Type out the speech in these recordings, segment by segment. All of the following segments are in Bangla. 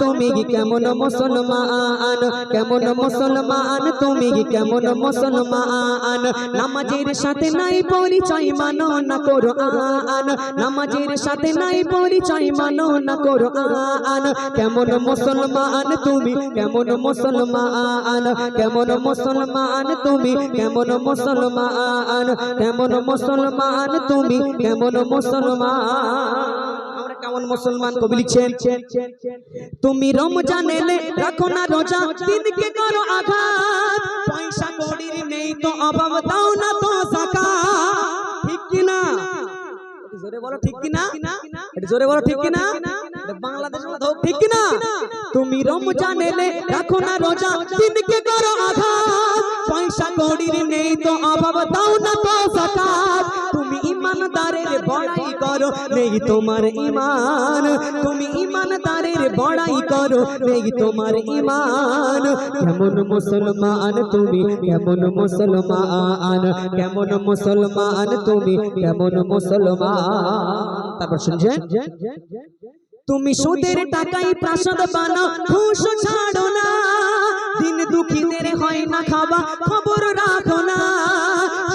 তুমি কেমন মুসলমান? কেমন মুসলমান? তুমি কেমন মুসলমান? নামাজের সাথে নাই পরিচয় মানো না করো আন নামাজের সাথে নাই পরিচয় মানো না করো আন কেমন মুসলমান? তুমি কেমন মুসলমান? কেমন মুসলমান? তুমি কেমন মুসলমান? কেমন মুসলমান? তুমি কেমন মুসলমান? কেমন মুসলমান কবি লিখছেন, তুমি রমজান এলে রাখো না রোজা, দিনকে করো আঘাত। পয়সা কড়ির নেই তো অভাব, দাও না তো সাকা ঠিক কি না? জোরে বলো ঠিক কি না? জোরে বলো ঠিক কি না? বাংলাদেশ ঠিক কি না? তুমি রমজান এলে রাখো না রোজা, দিনকে করো আঘাত। পয়সা কড়ির নেই তো অভাব, দাও না তো সাকাত তুমি ইমানদারের বড়াই নেই তোমার ইমান। তুমি ইমানদারের বড়াই করো, নেই তোমার ইমান। কেমন মুসলমান তুমি, কেমন মুসলমান। কেমন মুসলমান তুমি, কেমন মুসলমান। তারপর শুনছেন? তুমি সুদের টাকায় প্রাসাদ বানাও, ঘুষ ছাড়ো না। দিন দুঃখীদের হয় না খাওয়া, খবর রাখো না।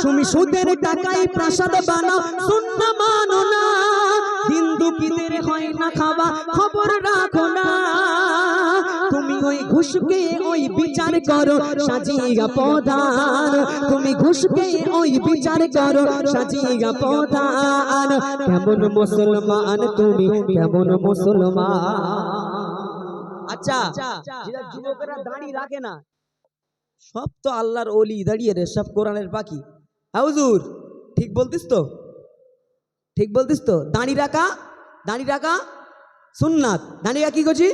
তুমি সুদের টাকায় প্রাসাদ বানাও শূন্য না খাওয়া খবর রাখো না। তুমি ওই ঘুষকে ওই বিচার করো, সাজিয়া তুমি ঘুষকে ওই বিচার করো, সাজিয়া কেমন মুসলমান তুমি, কেমন মুসলমান। আচ্ছা সব তো আল্লাহর ওলি দাঁড়িয়ে রে সব কোরআনের পাখি। হাউজুর ঠিক বলতিস তো? ঠিক বলতিস তো? দাঁড়ি রাখা দাঁড়ি রাখা। সুন্নাত। দাঁড়িয়ে কি করছি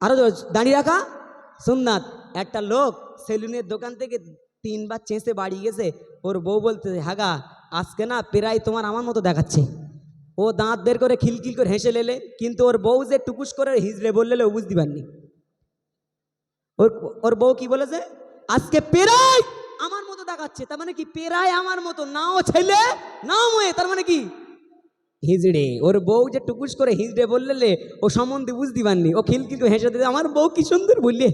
আরও দাঁড়িয়ে রাখা। সুন্নাত। একটা লোক সেলুনের দোকান থেকে তিনবার চেঁচে বাড়ি গেছে। ওর বউ বলতে, হাগা, আজকে না প্রায় তোমার আমার মতো দেখাচ্ছে। ও দাঁত বের করে খিলখিল করে হেসে লেলে, কিন্তু ওর বউ যে টুকুস করে হিজড়ে বললে ও বুঝতে পারনি। ওর ওর বউ কি বলেছে? আজকে পেরাই আমার মতো দেখাচ্ছে। তার মানে কি? পেরাই আমার মতো, নাও ছেলে, নাও মেয়ে। তার মানে কি? হিজড়ে। ওর বউ যে টুকুস করে হিজড়ে বললে ও সম্বন্ধে বুঝতে পারনি। ও খিলখিল হেসে দিতে আমার বউ কি সুন্দর বললে?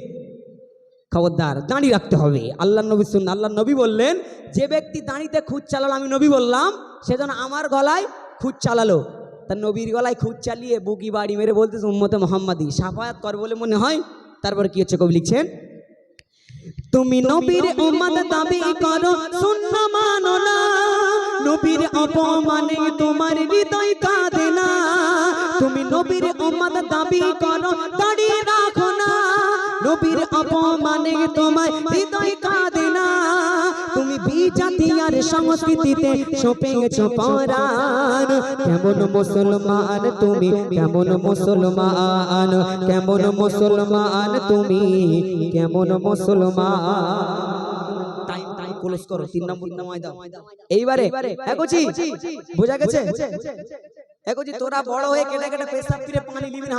খবরদার দাঁড়িয়ে রাখতে হবে। আল্লাহ নবী শুন আল্লাহ নবী বললেন যে ব্যক্তি দাঁড়িতে খুঁজ চালালো আমি নবী বললাম সেজন্য আমার গলায় খুঁজ চালালো। তার নবীর গলায় খুঁজ চালিয়ে বুকি বাড়ি মেরে বলতেছে উম্মতে মোহাম্মদী সাফায়াত কর বলে মনে হয়। তারপর কি হচ্ছে কবি লিখছেন তুমি নবীর উম্মত দাবি করো না নবীর অপমানে তোমার হৃদয় কাঁদে না। তুমি নবীর উম্মত দাবি করো দাঁড়িয়ে রাখো না। নবীর অপমানে তোমার হৃদয় কাঁদে না। তুমি বিজাতি আর সংস্কৃতিতে সপে গেছো পরাণ কেমন মুসলমান তুমি কেমন মুসলমান? কেমন মুসলমান তুমি কেমন মুসলমান? ক্লোজ করো তিন নম্বর নামায় দাও। এইবারে এগোছি বোঝা গেছে? এগোছি তোরা বড় হয়ে কেটে কেটে পেশাব পানি নিবি না।